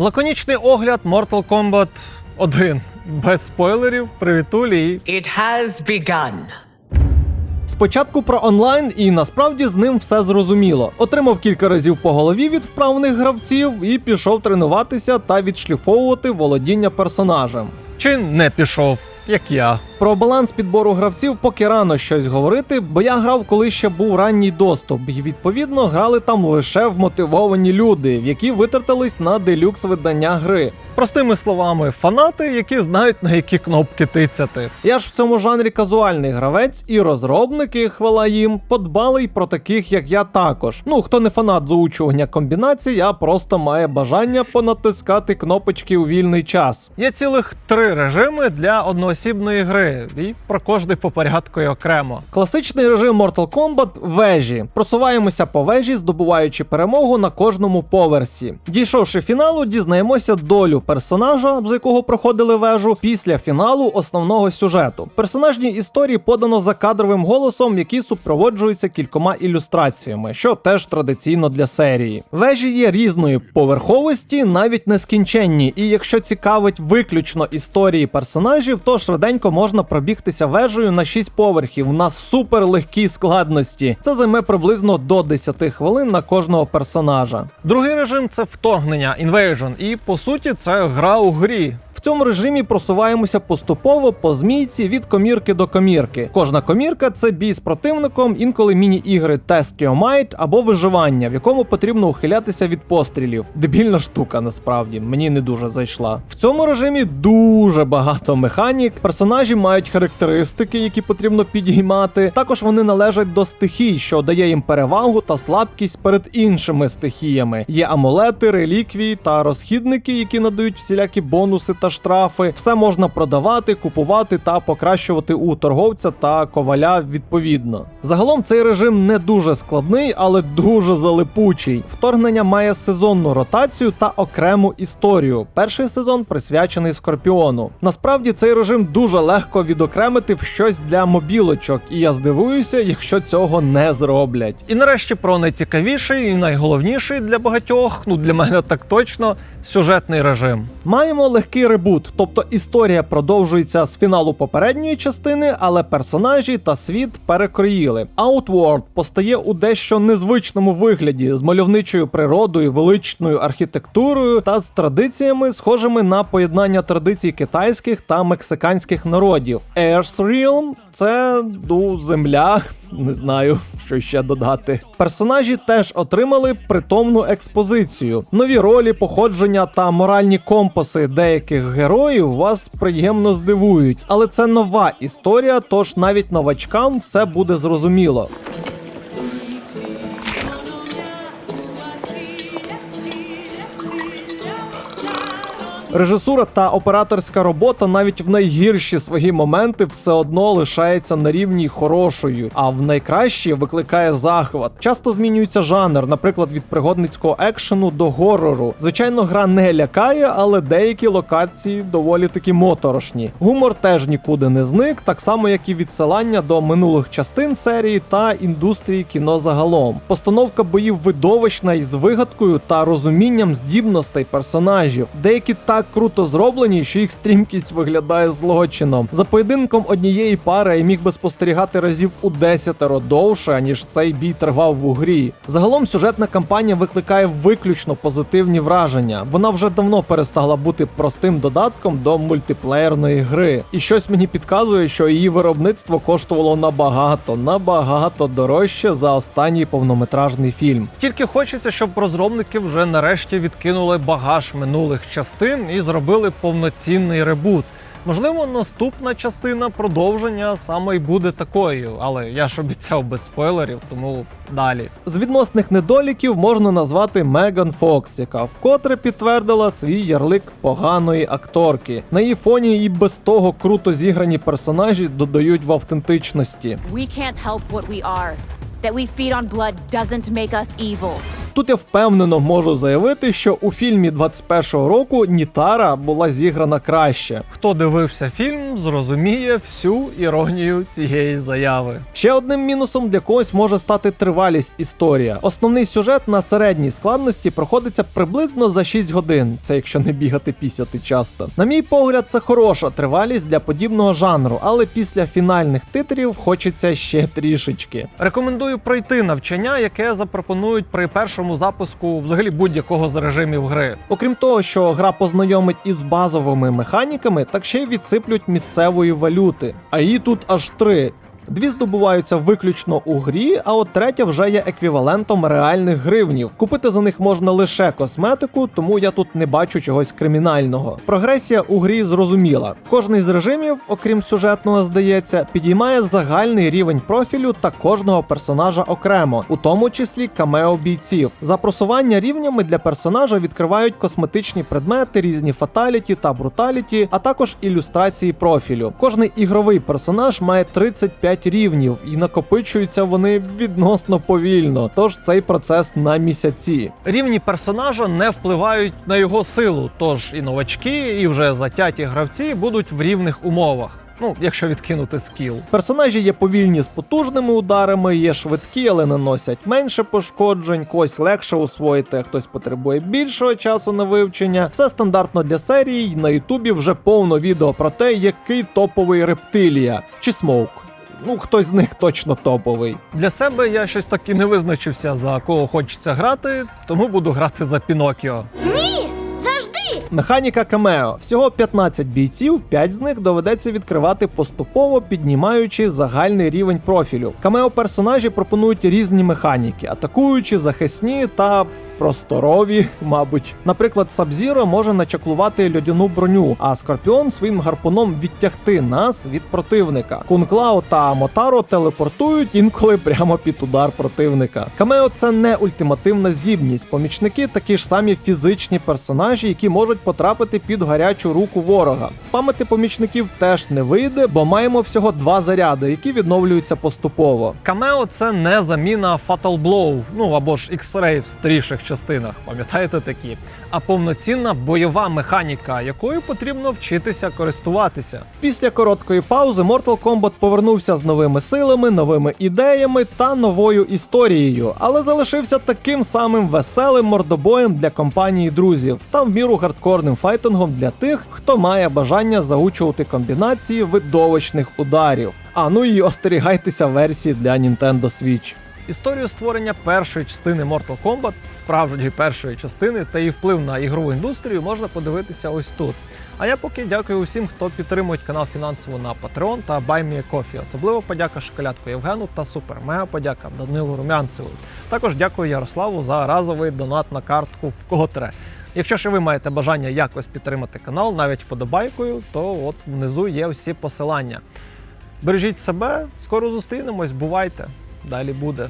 Лаконічний огляд Mortal Kombat 1. Без спойлерів, привітулі It has begun. Спочатку про онлайн, і насправді з ним все зрозуміло. Отримав кілька разів по голові від вправних гравців і пішов тренуватися та відшліфовувати володіння персонажем. чи не пішов, як я. Про баланс підбору гравців поки рано щось говорити, бо я грав, коли ще був ранній доступ, і відповідно грали там лише вмотивовані люди, які витратились на делюкс видання гри. Простими словами, фанати, які знають на які кнопки тицяти. Я ж в цьому жанрі казуальний гравець, і розробники, хвала їм, подбали й про таких, як я також. Ну, хто не фанат заучування комбінацій, а просто має бажання понатискати кнопочки у вільний час. Є цілих три режими для одноосібної гри, і про кожний по порядку і окремо. Класичний режим Mortal Kombat вежі. Просуваємося по вежі, здобуваючи перемогу на кожному поверсі. Дійшовши фіналу, дізнаємося долю персонажа, з якого проходили вежу, після фіналу основного сюжету. Персонажні історії подано за кадровим голосом, які супроводжуються кількома ілюстраціями, що теж традиційно для серії. Вежі є різної поверховості, навіть нескінченні, і якщо цікавить виключно історії персонажів, то швиденько можна пробігтися вежею на 6 поверхів на суперлегкій складності. Це займе приблизно до 10 хвилин на кожного персонажа. Другий режим це вторгнення, invasion, і по суті це гра у грі. В цьому режимі просуваємося поступово по змійці від комірки до комірки. Кожна комірка це бій з противником, інколи міні-ігри Test Your Might або виживання, в якому потрібно ухилятися від пострілів. Дебільна штука, насправді, мені не дуже зайшла. В цьому режимі дуже багато механік. Персонажі мають характеристики, які потрібно підіймати. Також вони належать до стихій, що дає їм перевагу та слабкість перед іншими стихіями. Є амулети, реліквії та розхідники, які надають всілякі бонуси та штрафи. Все можна продавати, купувати та покращувати у торговця та коваля відповідно. Загалом цей режим не дуже складний, але дуже залипучий. Вторгнення має сезонну ротацію та окрему історію. Перший сезон присвячений Скорпіону. Насправді цей режим дуже легко відокремити в щось для мобілочок, і я здивуюся, якщо цього не зроблять. І нарешті про найцікавіший і найголовніший для багатьох, ну для мене так точно, сюжетний режим. Маємо легкий ребут, тобто історія продовжується з фіналу попередньої частини, але персонажі та світ перекроїли. Outworld постає у дещо незвичному вигляді з мальовничою природою, величною архітектурою та з традиціями, схожими на поєднання традицій китайських та мексиканських народів. Earthrealm – це ну, земля. Не знаю, що ще додати. Персонажі теж отримали притомну експозицію. Нові ролі, походження та моральні компаси деяких героїв вас приємно здивують. Але це нова історія, тож навіть новачкам все буде зрозуміло. Режисура та операторська робота навіть в найгірші свої моменти все одно лишається на рівні хорошою, а в найкращі викликає захват. Часто змінюється жанр, наприклад, від пригодницького екшену до горору. Звичайно, гра не лякає, але деякі локації доволі таки моторошні. Гумор теж нікуди не зник, так само як і відсилання до минулих частин серії та індустрії кіно загалом. Постановка боїв видовищна із вигадкою та розумінням здібностей персонажів. Деякі так круто зроблені, що їх стрімкість виглядає злочином. За поєдинком однієї пари я міг би спостерігати разів у десятеро довше, ніж цей бій тривав в грі. Загалом сюжетна кампанія викликає виключно позитивні враження. Вона вже давно перестала бути простим додатком до мультиплеєрної гри. І щось мені підказує, що її виробництво коштувало набагато, набагато дорожче за останній повнометражний фільм. Тільки хочеться, щоб розробники вже нарешті відкинули багаж минулих частин і зробили повноцінний ребут. Можливо, наступна частина продовження саме й буде такою, але я ж обіцяв без спойлерів, тому далі. З відносних недоліків можна назвати Меган Фокс, яка вкотре підтвердила свій ярлик поганої акторки. На її фоні і без того круто зіграні персонажі додають в автентичності. We can't help what we are. That we feed on blood doesn't make us evil. Тут я впевнено можу заявити, що у фільмі 21-го року Нітара була зіграна краще. Хто дивився фільм, зрозуміє всю іронію цієї заяви. Ще одним мінусом для когось може стати тривалість історія. Основний сюжет на середній складності проходиться приблизно за 6 годин. Це якщо не бігати пісяти часто. На мій погляд, це хороша тривалість для подібного жанру, але після фінальних титрів хочеться ще трішечки. Рекомендую пройти навчання, яке запропонують при першому запуску взагалі будь-якого з режимів гри. Окрім того, що гра познайомить із базовими механіками, так ще й відсиплють місцевої валюти. А її тут аж три. Дві здобуваються виключно у грі, а от третя вже є еквівалентом реальних гривнів. Купити за них можна лише косметику, тому я тут не бачу чогось кримінального. Прогресія у грі зрозуміла. Кожний з режимів, окрім сюжетного, здається, підіймає загальний рівень профілю та кожного персонажа окремо, у тому числі камео бійців. За просування рівнями для персонажа відкривають косметичні предмети, різні фаталіті та бруталіті, а також ілюстрації профілю. Кожний ігровий персонаж має 35 рівнів і накопичуються вони відносно повільно. Тож цей процес на місяці. Рівні персонажа не впливають на його силу, тож і новачки, і вже затяті гравці будуть в рівних умовах. Ну, якщо відкинути скіл. Персонажі є повільні з потужними ударами, є швидкі, але наносять менше пошкоджень, когось легше освоїти, а хтось потребує більшого часу на вивчення. Все стандартно для серії. На Ютубі вже повно відео про те, який топовий рептилія чи смоук. Ну, хтось з них точно топовий. Для себе я щось таки не визначився за кого хочеться грати, тому буду грати за Пінокіо. Ні, завжди. Механіка камео. Всього 15 бійців, 5 з них доведеться відкривати поступово, піднімаючи загальний рівень профілю. Камео персонажі пропонують різні механіки, атакуючі, захисні та. Просторові, мабуть. Наприклад, Сабзіро може начаклувати льодяну броню, а Скорпіон своїм гарпуном відтягти нас від противника. Кунклау та Мотаро телепортують інколи прямо під удар противника. Камео це не ультимативна здібність. Помічники такі ж самі фізичні персонажі, які можуть потрапити під гарячу руку ворога. Спамити помічників теж не вийде, бо маємо всього два заряди, які відновлюються поступово. Камео це не заміна Fatal Blow, ну або ж X-Ray в старіших частинах, пам'ятаєте такі, а повноцінна бойова механіка, якою потрібно вчитися користуватися. Після короткої паузи Mortal Kombat повернувся з новими силами, новими ідеями та новою історією, але залишився таким самим веселим мордобоєм для компанії друзів та в міру хардкорним файтингом для тих, хто має бажання заучувати комбінації видовищних ударів. А ну і остерігайтеся версії для Nintendo Switch. Історію створення першої частини Mortal Kombat, справжньої першої частини та її вплив на ігрову індустрію можна подивитися ось тут. А я поки дякую усім, хто підтримує канал фінансово на Patreon та BuyMeACoffee. Особливо подяка шоколядку Євгену та супер мега подяка Данилу Румянцеву. Також дякую Ярославу за разовий донат на картку в Котре. Якщо ж ви маєте бажання якось підтримати канал, навіть вподобайкою, то от внизу є всі посилання. Бережіть себе, скоро зустрінемось, бувайте. Далі буде.